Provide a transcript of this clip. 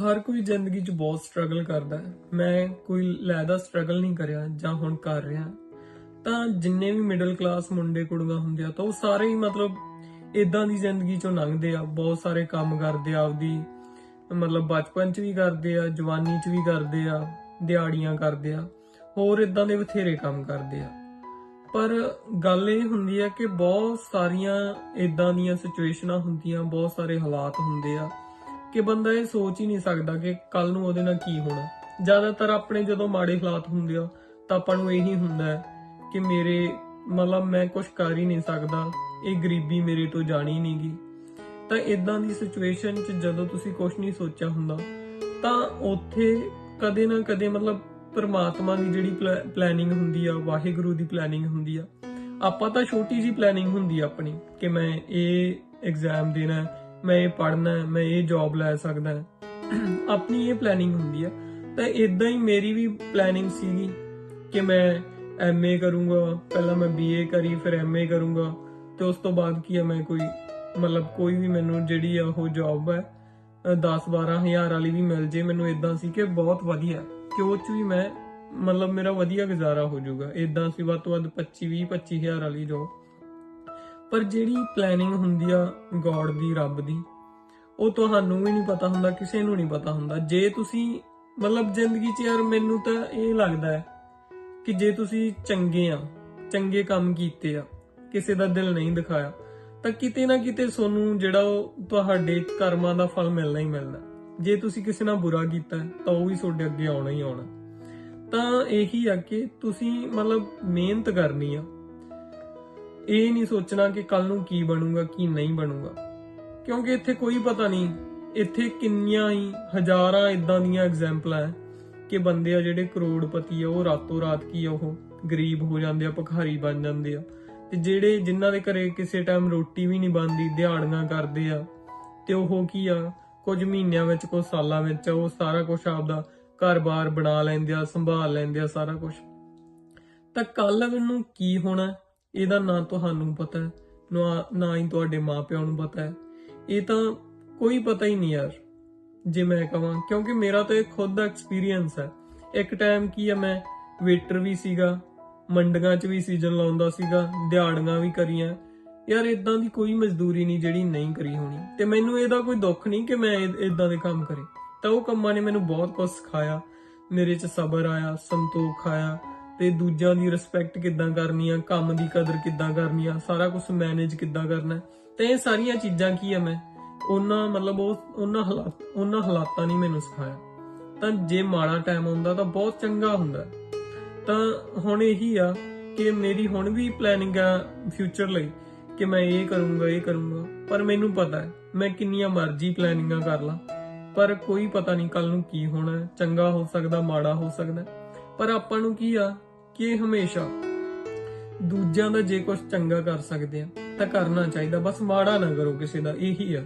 ਹਰ ਕੋਈ ਜ਼ਿੰਦਗੀ 'ਚ ਬਹੁਤ ਸਟਰਗਲ ਕਰਦਾ ਹੈ। ਮੈਂ ਕੋਈ ਲੈਦਾ ਸਟਰਗਲ ਨਹੀਂ ਕਰਿਆ ਜਾਂ ਹੁਣ ਕਰ ਰਿਹਾ। ਤਾਂ ਜਿੰਨੇ ਵੀ ਮਿਡਲ ਕਲਾਸ ਮੁੰਡੇ ਕੁੜੀਆਂ ਹੁੰਦੇ ਆ ਤਾਂ ਉਹ ਸਾਰੇ ਹੀ ਮਤਲਬ ਇਦਾਂ ਦੀ ਜ਼ਿੰਦਗੀ 'ਚੋਂ ਲੰਘਦੇ ਆ। ਬਹੁਤ ਸਾਰੇ ਕੰਮ ਕਰਦੇ ਆ, ਆਪਦੀ ਮਤਲਬ ਬਚਪਨ 'ਚ ਵੀ ਕਰਦੇ ਆ, ਜਵਾਨੀ 'ਚ ਵੀ ਕਰਦੇ ਆ, ਦਿਹਾੜੀਆਂ ਕਰਦੇ ਆ। ਹੋਰ ਇਦਾਂ ਦੇ ਬਥੇਰੇ ਕੰਮ ਕਰਦੇ ਆ। ਪਰ ਗੱਲ ਇਹ ਹੁੰਦੀ ਹੈ ਕਿ ਬਹੁਤ ਸਾਰੀਆਂ ਇਦਾਂ ਦੀਆਂ ਸਿਚੁਏਸ਼ਨਾਂ ਹੁੰਦੀਆਂ, ਬਹੁਤ ਸਾਰੇ ਹਾਲਾਤ ਹੁੰਦੇ ਆ। ਕਿ ਬੰਦਾ ਇਹ ਸੋਚ ਹੀ ਨਹੀਂ ਸਕਦਾ ਕਿ ਕੱਲ ਨੂੰ ਉਹਦੇ ਨਾਲ ਕੀ ਹੋਣਾ। ਜ਼ਿਆਦਾਤਰ ਆਪਣੇ ਜਦੋਂ ਮਾੜੇ ਹਾਲਾਤ ਹੁੰਦੇ ਆ, ਤਾਂ ਆਪਾਂ ਨੂੰ ਇਹੀ ਹੁੰਦਾ ਹੈ ਕਿ ਮੇਰੇ, ਮਤਲਬ ਮੈਂ ਕੁਝ ਕਰ ਹੀ ਨਹੀਂ ਸਕਦਾ, ਇਹ ਗਰੀਬੀ ਮੇਰੇ ਤੋਂ ਜਾਣੀ ਨਹੀਂਗੀ ਤਾਂ ਇਦਾਂ ਦੀ ਸਿਚੁਏਸ਼ਨ 'ਚ ਜਦੋਂ ਤੁਸੀਂ ਕੁਝ ਨਹੀਂ ਸੋਚਿਆ ਹੁੰਦਾ, ਤਾਂ ਉੱਥੇ ਕਦੇ ਨਾ ਕਦੇ ਮਤਲਬ ਪਰਮਾਤਮਾ ਦੀ ਜਿਹੜੀ ਪਲੈਨਿੰਗ ਹੁੰਦੀ ਆ, ਵਾਹਿਗੁਰੂ ਦੀ ਪਲੈਨਿੰਗ ਹੁੰਦੀ ਆ। ਆਪਾਂ ਤਾਂ ਛੋਟੀ ਜੀ ਪਲੈਨਿੰਗ ਹੁੰਦੀ ਆ ਆਪਣੀ, ਕਿ ਮੈਂ ਇਹ ਐਗਜ਼ਾਮ ਦੇਣਾ ਮੈਂ ਇਹ ਪੜ੍ਹਨਾ ਹੈ, ਮੈਂ ਇਹ ਜੌਬ ਲੈ ਸਕਦਾ ਹਾਂ। ਆਪਣੀ ਇਹ ਪਲੈਨਿੰਗ ਹੁੰਦੀ ਹੈ। ਤਾਂ ਇਦਾਂ ਹੀ ਮੇਰੀ ਵੀ ਪਲੈਨਿੰਗ ਸੀਗੀ ਕਿ ਮੈਂ ਐਮਏ ਕਰੂੰਗਾ। ਪਹਿਲਾਂ ਮੈਂ ਬੀਏ ਕਰੀ ਫਿਰ ਐਮਏ ਕਰੂੰਗਾ। ਤੇ ਉਸ ਤੋਂ ਬਾਅਦ ਕੀ ਆ ਮੈਂ ਕੋਈ ਮਤਲਬ ਕੋਈ ਵੀ ਮੈਨੂੰ ਜਿਹੜੀ ਆ ਉਹ ਜੌਬ ਹੈ 10 12000 ਵਾਲੀ ਵੀ ਮਿਲ ਜੇ। ਮੈਨੂੰ ਇਦਾਂ ਸੀ ਕਿ ਬਹੁਤ ਵਧੀਆ ਕਿ ਉਹ ਚ ਵੀ ਮੈਂ ਮਤਲਬ ਮੇਰਾ ਵਧੀਆ ਗੁਜ਼ਾਰਾ ਹੋ ਜਾਊਗਾ। ਇਦਾਂ ਸੀ ਵੱਧ ਤੋਂ ਵੱਧ 25 20 25000 ਵਾਲੀ ਜੌਬ ਪਰ ਜਿਹੜੀ ਪਲੈਨਿੰਗ ਹੁੰਦੀ ਆ ਗੋਡ ਦੀ, ਰੱਬ ਦੀ, ਉਹ ਤੁਹਾਨੂੰ ਵੀ ਨਹੀਂ ਪਤਾ ਹੁੰਦਾ, ਕਿਸੇ ਨੂੰ ਨਹੀਂ ਪਤਾ ਹੁੰਦਾ। ਜੇ ਤੁਸੀਂ, ਮਤਲਬ ਜ਼ਿੰਦਗੀ 'ਚ ਯਾਰ ਮੈਨੂੰ ਤਾਂ ਇਹ ਲੱਗਦਾ ਹੈ ਕਿ ਜੇ ਤੁਸੀਂ ਚੰਗੇ ਆ, ਚੰਗੇ ਕੰਮ ਕੀਤੇ ਆ, ਕਿਸੇ ਦਾ ਦਿਲ ਨਹੀਂ ਦਿਖਾਇਆ, ਤਾਂ ਕਿਤੇ ਨਾ ਕਿਤੇ ਤੁਹਾਨੂੰ ਜਿਹੜਾ ਉਹ ਤੁਹਾਡੇ ਕਰਮਾਂ ਦਾ ਫਲ ਮਿਲਣਾ ਹੀ ਮਿਲਣਾ। ਜੇ ਤੁਸੀਂ ਕਿਸੇ ਨਾਲ ਬੁਰਾ ਕੀਤਾ, ਤਾਂ ਉਹ ਵੀ ਤੁਹਾਡੇ ਅੱਗੇ ਆਉਣਾ ਹੀ ਆਉਣਾ। ਤਾਂ ਇਹੀ ਆ ਕਿ ਤੁਸੀਂ ਮਤਲਬ ਮਿਹਨਤ ਕਰਨੀ ਆ। ਇਹ ਨਹੀਂ ਸੋਚਣਾ ਕਿ ਕੱਲ ਨੂੰ ਕੀ ਬਣੂਗਾ, ਕੀ ਨਹੀਂ ਬਣੂਗਾ। ਕਿਉਂਕਿ ਇੱਥੇ ਕੋਈ ਪਤਾ ਨਹੀਂ, ਇੱਥੇ ਕਿੰਨੀਆਂ ਹੀ, ਹਜ਼ਾਰਾਂ ਇਦਾਂ ਦੀਆਂ ਐਗਜ਼ਾਮਪਲਾਂ ਹੈ ਕਿ ਬੰਦੇ ਆ ਜਿਹੜੇ ਕਰੋੜਪਤੀ ਆ, ਉਹ ਰਾਤੋਂ ਰਾਤ ਕੀ ਆ, ਉਹ ਗਰੀਬ ਹੋ ਜਾਂਦੇ ਆ, ਭਿਖਾਰੀ ਬਣ ਜਾਂਦੇ ਆ। ਤੇ ਜਿਹੜੇ, ਜਿਨ੍ਹਾਂ ਦੇ ਘਰੇ ਕਿਸੇ ਟਾਈਮ ਰੋਟੀ ਵੀ ਨਹੀਂ ਬਣਦੀ ਦਿਹਾੜੀਆਂ ਕਰਦੇ ਆ, ਤੇ ਉਹ ਕੀ ਆ, ਕੁਝ ਮਹੀਨਿਆਂ ਵਿੱਚ, ਕੁਝ ਸਾਲਾਂ ਵਿੱਚ ਉਹ ਸਾਰਾ ਕੁਝ ਆਪਦਾ ਘਰ-ਬਾਰ ਬਣਾ ਲੈਂਦੇ ਆ, ਸੰਭਾਲ ਲੈਂਦੇ ਆ ਸਾਰਾ ਕੁਝ। ਤਾਂ ਕੱਲ ਨੂੰ ਕੀ ਹੋਣਾ? ਇਹਦਾ ਨਾ ਤੁਹਾਨੂੰ ਪਤਾ ਹੈ, ਨਾ ਨਾ ਹੀ ਤੁਹਾਡੇ ਮਾਪਿਆਂ ਨੂੰ ਪਤਾ ਹੈ। ਇਹ ਤਾਂ ਕੋਈ ਪਤਾ ਹੀ ਨਹੀਂ ਯਾਰ, ਜੇ ਮੈਂ ਕਹਾਂ ਕਿਉਂਕਿ ਮੇਰਾ ਤਾਂ ਇਹ ਖੁਦ ਦਾ ਐਕਸਪੀਰੀਅੰਸ ਹੈ। ਇੱਕ ਟਾਈਮ ਕੀ ਆ ਮੈਂ ਵੇਟਰ ਵੀ ਸੀਗਾ, ਮੰਡੀਆਂ 'ਚ ਵੀ ਸੀਜ਼ਨ ਲਾਉਂਦਾ ਸੀਗਾ, ਦਿਹਾੜੀਆਂ ਵੀ ਕਰੀਆਂ। ਯਾਰ ਇਦਾਂ ਦੀ ਕੋਈ ਮਜ਼ਦੂਰੀ ਨਹੀਂ ਜਿਹੜੀ ਨਹੀਂ ਕਰੀ ਹੋਣੀ। ਤੇ ਮੈਨੂੰ ਇਹਦਾ ਕੋਈ ਦੁੱਖ ਨਹੀਂ ਕਿ ਮੈਂ ਇਦਾਂ ਦੇ ਕੰਮ ਕਰੇ। ਤਾਂ ਉਹ ਕੰਮਾਂ ਨੇ ਮੈਨੂੰ ਬਹੁਤ ਕੁਝ ਸਿਖਾਇਆ। ਮੇਰੇ 'ਚ ਸਬਰ ਆਇਆ, ਸੰਤੋਖ ਆਇਆ। ਤੇ ਦੂਜਿਆਂ ਦੀ ਰਿਸਪੈਕਟ ਕਿੱਦਾਂ ਕਰਨੀ ਆ, ਕੰਮ ਦੀ ਕਦਰ ਕਿੱਦਾਂ ਕਰਨੀ ਆ, ਸਾਰਾ ਕੁਝ ਮੈਨੇਜ ਕਿੱਦਾਂ ਕਰਨਾ ਤੇ ਇਹ ਸਾਰੀਆਂ ਚੀਜ਼ਾਂ ਕੀ ਆ ਮੈਂ? ਉਹਨਾਂ ਮਤਲਬ ਉਹ, ਉਹਨਾਂ ਹਾਲਾਤ, ਉਹਨਾਂ ਹਾਲਾਤਾਂ ਨੇ ਮੈਨੂੰ ਸਿਖਾਇਆ। ਤਾਂ ਜੇ ਮਾੜਾ ਟਾਈਮ ਆਉਂਦਾ ਤਾਂ ਬਹੁਤ ਚੰਗਾ ਹੁੰਦਾ। ਤਾਂ ਹੁਣ ਇਹੀ ਆ ਕਿ ਮੇਰੀ ਹੁਣ ਵੀ ਪਲੈਨਿੰਗ ਆ ਫਿਊਚਰ ਲਈ ਕਿ ਮੈਂ ਇਹ ਕਰੂੰਗਾ ਇਹ ਕਰੂੰਗਾ। ਪਰ ਮੈਨੂੰ ਪਤਾ ਹੈ, ਮੈਂ ਕਿੰਨੀਆਂ ਮਰਜ਼ੀ ਪਲੈਨਿੰਗਾਂ ਕਰ ਲਾਂ। ਪਰ ਕੋਈ ਪਤਾ ਨਹੀਂ ਕੱਲ ਨੂੰ ਕੀ ਹੋਣਾ ਚੰਗਾ ਹੋ ਸਕਦਾ, ਮਾੜਾ ਹੋ ਸਕਦਾ ਪਰ ਆਪਾਂ ਨੂੰ ਕੀ ਆ ਕਿ ਹਮੇਸ਼ਾ ਦੂਜਿਆਂ ਦਾ ਜੇ ਕੁਝ ਚੰਗਾ ਕਰ ਸਕਦੇ ਆ ਤਾਂ ਕਰਨਾ ਚਾਹੀਦਾ, ਬਸ ਮਾੜਾ ਨਾ ਕਰੋ ਕਿਸੇ ਦਾ, ਇਹੀ ਆ।